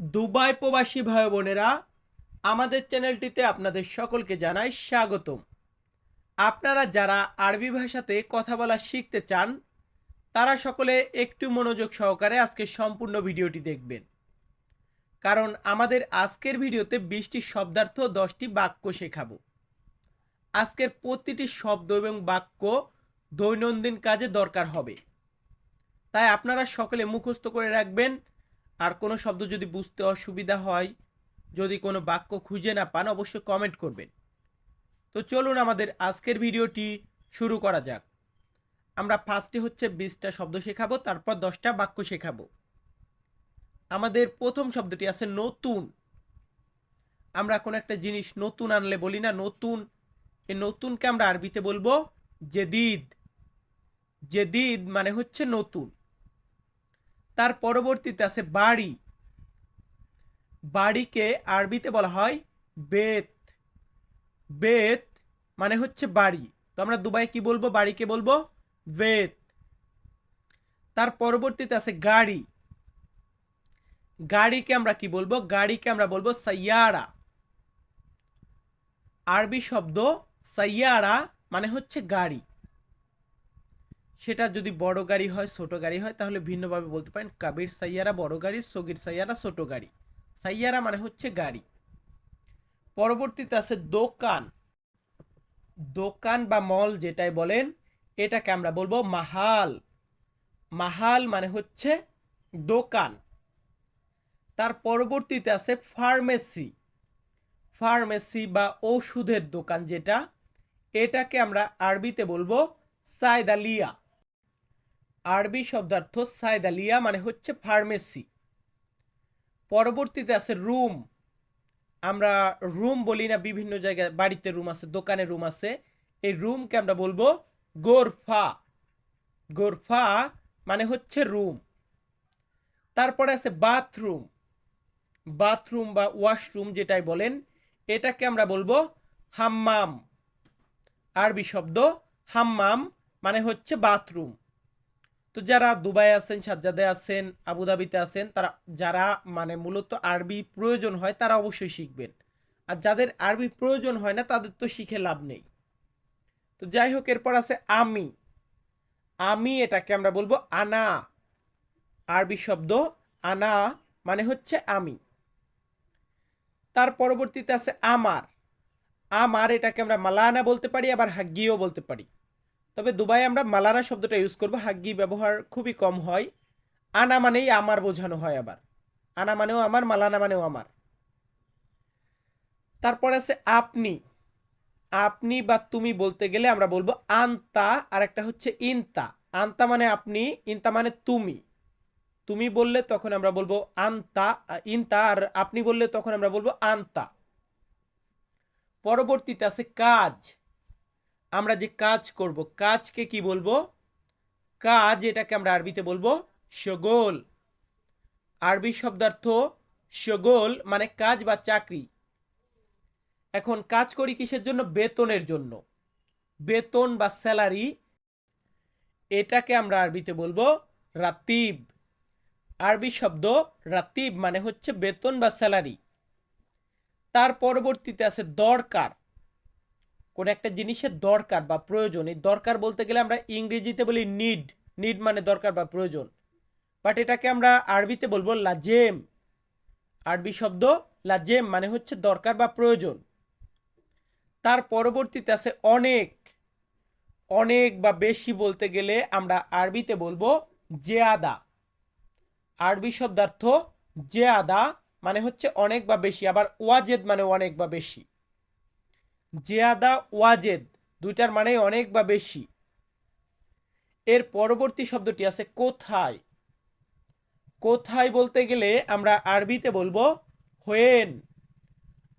Dubai প্রবাসী ভাই বোনেরা, আমাদের চ্যানেলটিতে আপনাদের সকলকে জানাই স্বাগতম। আপনারা যারা আরবি ভাষাতে কথা বলা শিখতে চান, তারা সকলে একটু মনোযোগ সহকারে আজকে সম্পূর্ণ ভিডিওটি দেখবেন। কারণ আমাদের আজকের ভিডিওতে বিশটি শব্দার্থ দশটি বাক্য শেখাবো। আজকের প্রতিটি শব্দ এবং বাক্য দৈনন্দিন কাজে দরকার হবে। তাই আপনারা সকলে মুখস্থ করে রাখবেন আর কোনো শব্দ যদি বুঝতে অসুবিধা হয়, যদি কোনো বাক্য খুঁজে না পান, অবশ্যই কমেন্ট করবেন। তো চলুন আমাদের আজকের ভিডিওটি শুরু করা যাক। আমরা ফার্স্টে হচ্ছে বিশটা শব্দ শেখাবো, তারপর দশটা বাক্য শেখাবো। আমাদের প্রথম শব্দটি আছে নতুন। আমরা কোনো একটা জিনিস নতুন আনলে বলি না, নতুন। এই নতুনকে আমরা আরবিতে বলব জেদিদ। জেদিদ মানে হচ্ছে নতুন। তার পরবর্তীতে আছে বাড়ি। বাড়িকে আরবিতে বলা হয় বেত। বেত মানে হচ্ছে বাড়ি। তো আমরা দুবাই কি বলব? বাড়িকে বলব বেত। তার পরবর্তীতে আছে গাড়ি। গাড়িকে আমরা কি বলব? গাড়িকে আমরা বলব সাইয়ারা। আরবি শব্দ সাইয়ারা মানে হচ্ছে গাড়ি। সেটা যদি বড় গাড়ি হয়, ছোট গাড়ি হয়, তাহলে ভিন্নভাবে বলতে পারেন কাবির সাইয়ারা বড় গাড়ি, সগির সাইয়ারা ছোট গাড়ি। সাইয়ারা মানে হচ্ছে গাড়ি। পরবর্তীতে আছে দোকান। দোকান বা মল যেটাই বলেন, এটাকে আমরা বলব মাহাল। মাহাল মানে হচ্ছে দোকান। তার পরবর্তীতে আছে ফার্মেসি। ফার্মেসি বা ওষুধের দোকান যেটা, এটাকে আমরা আরবিতে বলব সায়দালিয়া। আরবি শব্দার্থ সায়দালিয়া মানে হচ্ছে ফার্মেসি। পরবর্তীতে আছে রুম। আমরা রুম বলি না, বিভিন্ন জায়গায়, বাড়িতে রুম আছে, দোকানে রুম আছে। এই রুমকে আমরা বলব গোরফা। গোরফা মানে হচ্ছে রুম। তারপরে আছে বাথরুম। বাথরুম বা ওয়াশরুম যেটাই বলেন, এটাকে আমরা বলব হাম্মাম। আরবি শব্দ হাম্মাম মানে হচ্ছে বাথরুম। তো যারা দুবাই আছেন, সাজ্জাদে আছেন আবুধাবিতে আছেন, তারা, যারা মানে মূলত আরবি প্রয়োজন হয়, তারা অবশ্যই শিখবেন। আর যাদের আরবি প্রয়োজন হয় না, তাদের তো শিখে লাভ নেই। তো যাই হোক, এরপর আছে আমি। আমি এটাকে আমরা বলব আনা। আরবি শব্দ আনা মানে হচ্ছে আমি। তার পরবর্তীতে আছে আমার। আমার এটাকে আমরা মালানা বলতে পারি, আবার হাগ্গিও বলতে পারি। তবে দুবাই আমরা মালানা শব্দটা ইউজ করব, হাগ্গি ব্যবহার খুবই কম হয়। আনা মানেই আমার বোঝানো হয় আবার। আনা মানেও আমার, মালানা মানেও আমার। তারপর আছে আপনি। আপনি বা তুমি বলতে গেলে আমরা বলব আন্তা আর একটা হচ্ছে ইনতা। আন্তা মানে আপনি, ইনতা মানে তুমি। তুমি বললে তখন আমরা বলব আন্তা, ইনতা আর আপনি বললে তখন আমরা বলব আন্তা। পরবর্তীতে আছে কাজ। আমরা যে কাজ করব, কাজকে কি বলব? কাজ এটাকে আমরা আরবিতে বলব শগোল আরবি শব্দার্থ শগোল মানে কাজ বা চাকরি। এখন কাজ করি কিসের জন্য? বেতনের জন্য। বেতন বা স্যালারি এটাকে আমরা আরবিতে বলব রাতিব। আরবি শব্দ রাতিব মানে হচ্ছে বেতন বা স্যালারি। তার পরবর্তীতে আছে দরকার। কোন একটা জিনিসের দরকার বা প্রয়োজন, এই দরকার বলতে গেলে আমরা ইংরেজিতে বলি নিড নিড মানে দরকার বা প্রয়োজন। বাট এটাকে আমরা আরবিতে বলব লাজেম। আরবি শব্দ লাজেম মানে হচ্ছে দরকার বা প্রয়োজন। তার পরবর্তীতে আছে অনেক। অনেক বা বেশি বলতে গেলে আমরা আরবিতে বলব জেয়াদা। আরবি শব্দার্থ জেয়াদা মানে হচ্ছে অনেক বা বেশি, আবার ওয়াজেদ মানে অনেক বা বেশি। জেয়াদা ওয়াজেদ, দুইটার মানে অনেক বা বেশি। এর পরবর্তী শব্দটি আছে কোথায়? কোথায় বলতে গেলে আমরা আরবিতে বলব হোয়েন।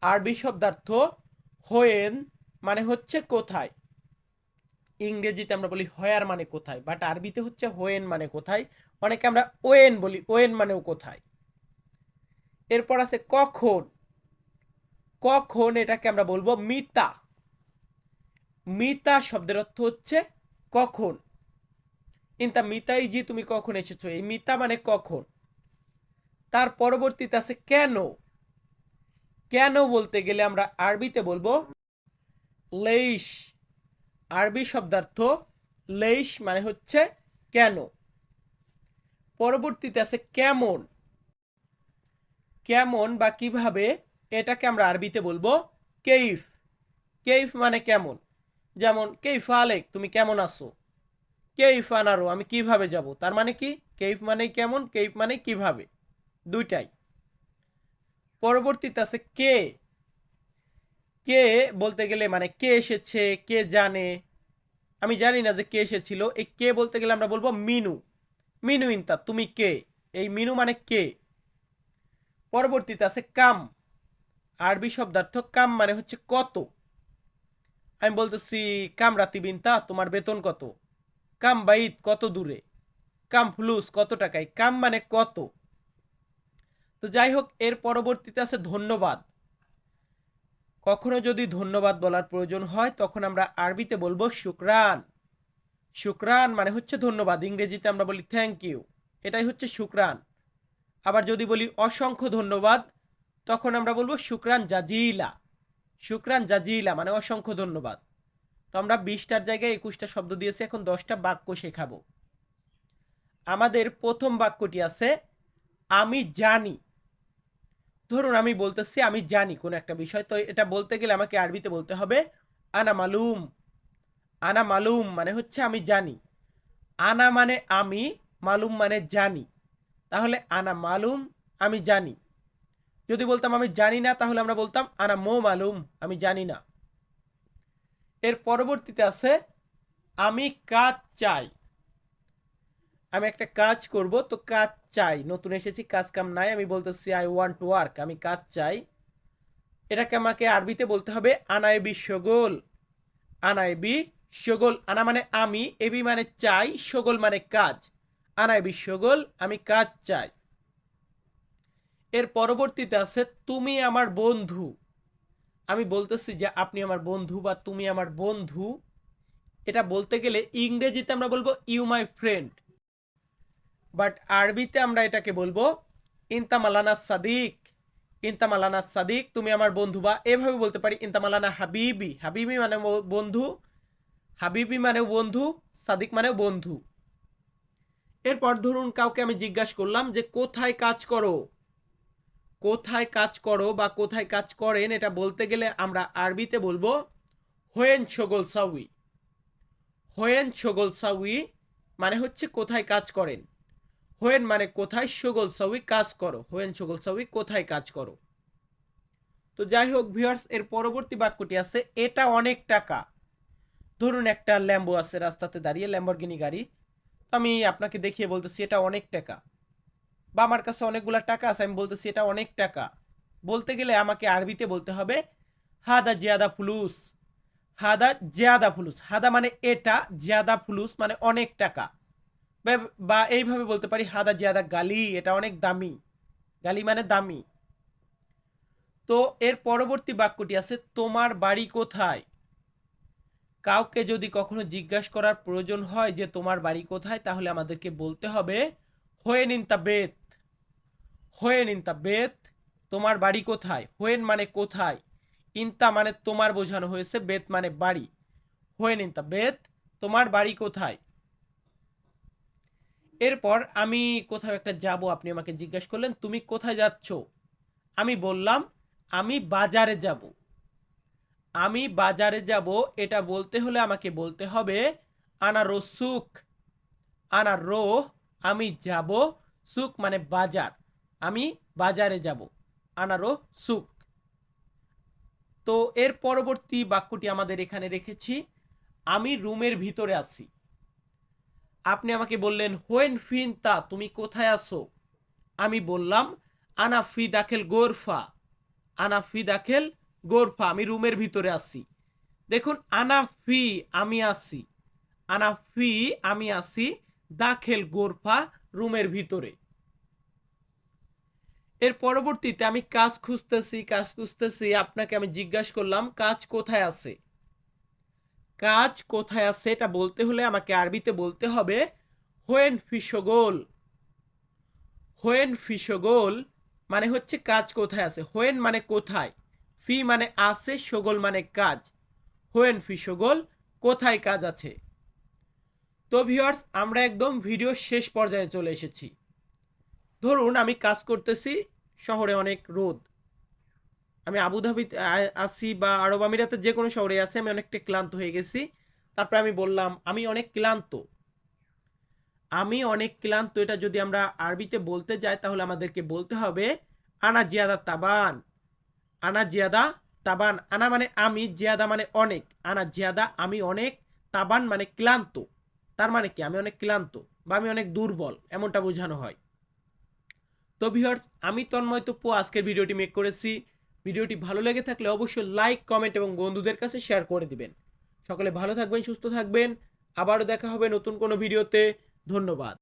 আরবি শব্দার্থ হোয়েন মানে হচ্ছে কোথায়? ইংরেজিতে আমরা বলি হয়ার মানে কোথায়, বাট আরবিতে হচ্ছে হোয়েন মানে কোথায়। অনেকে আমরা ওয়েন বলি, ওয়েন মানেও কোথায়। এরপর আছে কখন? কখন এটাকে আমরা বলব মিতা। মিতা শব্দের অর্থ হচ্ছে কখন। ইন্তা মিতাই জি তুমি কখন এসেছ? এই মিতা মানে কখন। তার পরবর্তীতে আছে কেন। কেন বলতে গেলে আমরা আরবিতে বলব লেইশ। আরবি শব্দার্থ লেইশ মানে হচ্ছে কেন। পরবর্তীতে আছে কেমন কেমন বা কীভাবে এটাকে আমরা আরবিতে বলব কেইফ। কেইফ মানে কেমন? যেমন, কেইফ আলেক, তুমি কেমন আছো? কেইফ আনারো, আমি কীভাবে যাব? তার মানে কি? কেইফ মানে কেমন, কেইফ মানে কীভাবে? দুইটাই। পরবর্তীতে আছে কে। কে বলতে গেলে মানে কে এসেছে, কে জানে? আমি জানি না যে কে এসেছিল। এই কে বলতে গেলে আমরা বলব মিনু। মিনু ইনতা, তুমি কে? এই মিনু মানে কে? পরবর্তীতে আছে কাম। আরবি শব্দার্থ কাম মানে হচ্ছে কত। আমি বলতেছি, কাম রাতি বিনতা তোমার বেতন কত? কাম বাইত কত দূরে? কাম ফ্লুস কত টাকায়? কাম মানে কত? তো যাই হোক, এর পরবর্তীতে আছে ধন্যবাদ। কখনো যদি ধন্যবাদ বলার প্রয়োজন হয়, তখন আমরা আরবিতে বলব শুক্রান। শুক্রান মানে হচ্ছে ধন্যবাদ, ইংরেজিতে আমরা বলি থ্যাংক ইউ এটাই হচ্ছে শুক্রান। আবার যদি বলি অসংখ্য ধন্যবাদ তখন আমরা বলব শুক্রান জাজিলা। শুক্রান জাজিলা মানে অসংখ্য ধন্যবাদ। তো আমরা বিশটার জায়গায় একুশটা শব্দ দিয়েছি, এখন দশটা বাক্য শেখাবো। আমাদের প্রথম বাক্যটি আছে, আমি জানি। ধরুন আমি বলতেছি, আমি জানি কোনো একটা বিষয়, তো এটা বলতে গেলে আমাকে আরবিতে বলতে হবে, আনা মালুম। আনা মালুম মানে হচ্ছে, আমি জানি। আনা মানে আমি, মালুম মানে জানি। তাহলে, আনা মালুম, আমি জানি। যদি বলতাম আমি জানি না, তাহলে আমরা বলতাম, আনা মো মালুম আমি জানি না। এর পরবর্তীতে আছে, আমি কাজ চাই। আমি একটা কাজ করব, তো কাজ চাই। নতুন এসেছি, কাজ কাম নাই, আমি বলতেছি আই ওয়ান্ট টু ওয়ার্ক আমি কাজ চাই। এটাকে আমাকে আরবিতে বলতে হবে আনাইবি সগোল। আনায় বি সগোল, আনা মানে আমি এবি মানে চাই, সগোল মানে কাজ। আনায় বি সগোল, আমি কাজ চাই। এর পরবর্তীতে আছে, তুমি আমার বন্ধু। আমি বলতেছি যে, আপনি আমার বন্ধু বা তুমি আমার বন্ধু। এটা বলতে গেলে ইংরেজিতে আমরা বলব ইউ মাই ফ্রেন্ড বাট আরবিতে আমরা এটাকে বলব, ইন্তামালানা সাদিক। ইন্তামালানা সাদিক, তুমি আমার বন্ধু। বা এভাবে বলতে পারি, ইন্তামালানা হাবিবি। হাবিবি মানে বন্ধু, হাবিবি মানেও বন্ধু, সাদিক মানেও বন্ধু। এরপর ধরুন, কাউকে আমি জিজ্ঞাসা করলাম যে, কোথায় কাজ করো? কোথায় কাজ করো বা কোথায় কাজ করেন, এটা বলতে গেলে আমরা আরবিতে বলব হোয়েন সগোল সাউই। হোয়েন সগোল সাউই মানে হচ্ছে কোথায় কাজ করেন। হোয়েন মানে কোথায় সগোল সাউই কাজ করো। হোয়েন সগোল সাউই কোথায় কাজ করো। তো যাই হোক ভিউয়ার্স, এর পরবর্তী বাক্যটি আছে, এটা অনেক টাকা। ধরুন একটা ল্যাম্বো আছে রাস্তাতে দাঁড়িয়ে, ল্যাম্বরগিনি গাড়ি। আমি আপনাকে দেখিয়ে বলতেছি, এটা অনেক টাকা। বা আমার কাছে অনেকগুলো টাকা আছে, আমি বলতেছি এটা অনেক টাকা। বলতে গেলে আমাকে আরবিতে বলতে হবে, হাদা জিয়াদা ফুলুস। হাদা জিয়াদা ফুলুস। হাদা মানে এটা, জিয়াদা ফুলুস মানে অনেক টাকা। বা এইভাবে বলতে পারি, হাদা জিয়াদা গালি। এটা অনেক দামি। গালি মানে দামি। তো এর পরবর্তী বাক্যটি আছে, তোমার বাড়ি কোথায়? কাউকে যদি কখনো জিজ্ঞাসা করার প্রয়োজন হয় যে, তোমার বাড়ি কোথায়? তাহলে আমাদেরকে বলতে হবে হোয়েন ইন তা বেত হোয়েন ইন বেত তোমার বাড়ি কোথায়? হোয়েন মানে কোথায়? ইনতা মানে তোমার বোঝানো হয়েছে বেত মানে বাড়ি। হোয়েন ইন বেত তোমার বাড়ি কোথায়? এরপর আমি কোথাও একটা যাব, আপনি আমাকে জিজ্ঞেস করলেন, তুমি কোথায় যাচ্ছ? আমি বললাম, আমি বাজারে যাব। আমি বাজারে যাব, এটা বলতে হলে আমাকে বলতে হবে আনা রো সুখ আনা রো আমি যাব সুখ মানে বাজার। আমি বাজারে যাব আনারো সুখ। তো এর পরবর্তী বাক্যটি আমাদের এখানে রেখেছি, আমি রুমের ভিতরে আছি। আপনি আমাকে বললেন, হোয়েন ফিন তা তুমি কোথায় আসো আমি বললাম, আনা ফি দাখেল গোরফা, আনা ফি দাখেল গোরফা, আমি রুমের ভিতরে আছি। দেখুন, আনা ফি আমি আসি আনা ফি আমি আসি দাখেল গোরফা রুমের ভিতরে। এর পরবর্তীতে আমি কাজ খুঁজতেছি কাজ খুঁজতেছি, আপনাকে আমি জিজ্ঞাসা করলাম, কাজ কোথায় আছে? কাজ কোথায় আছে এটা বলতে হলে আমাকে আরবিতে বলতে হবে, হোয়েন ফিসগোল হোয়েন ফিসগোল মানে হচ্ছে কাজ কোথায় আছে। হোয়েন মানে কোথায়, ফি মানে আছে, সগোল মানে কাজ। হোয়েন ফিসগোল কোথায় কাজ আছে? তো ভিউয়ার্স আমরা একদম ভিডিও শেষ পর্যায়ে চলে এসেছি। ধরুন, আমি কাজ করতেছি শহরে অনেক রোদ। আমি আবুধাবিতে আ- আছি বা আরব আমিরাতে যে কোনো শহরে আছি, আমি অনেকটা ক্লান্ত হয়ে গেছি। তারপরে আমি বললাম, আমি অনেক ক্লান্ত। আমি অনেক ক্লান্ত। এটা যদি আমরা আরবিতে বলতে যাই, তাহলে আমাদেরকে বলতে হবে, আনা জিয়াদা তাবান। আনা জিয়াদা তাবান। আনা মানে আমি, জিয়াদা মানে অনেক। আনা জিয়াদা, আমি অনেক। তাবান মানে ক্লান্ত। তার মানে কি? আমি অনেক ক্লান্ত বা আমি অনেক দুর্বল, এমনটা বোঝানো হয়। তো ভিউয়ার্স আমি তন্ময় তপ্পু আজকের ভিডিওটি মেক করেছি। ভিডিওটি ভালো লেগে থাকলে অবশ্যই লাইক কমেন্ট এবং বন্ধুদের কাছে শেয়ার করে দিবেন। সকলে ভালো থাকবেন, সুস্থ থাকবেন। আবারও দেখা হবে নতুন কোনো ভিডিওতে। ধন্যবাদ।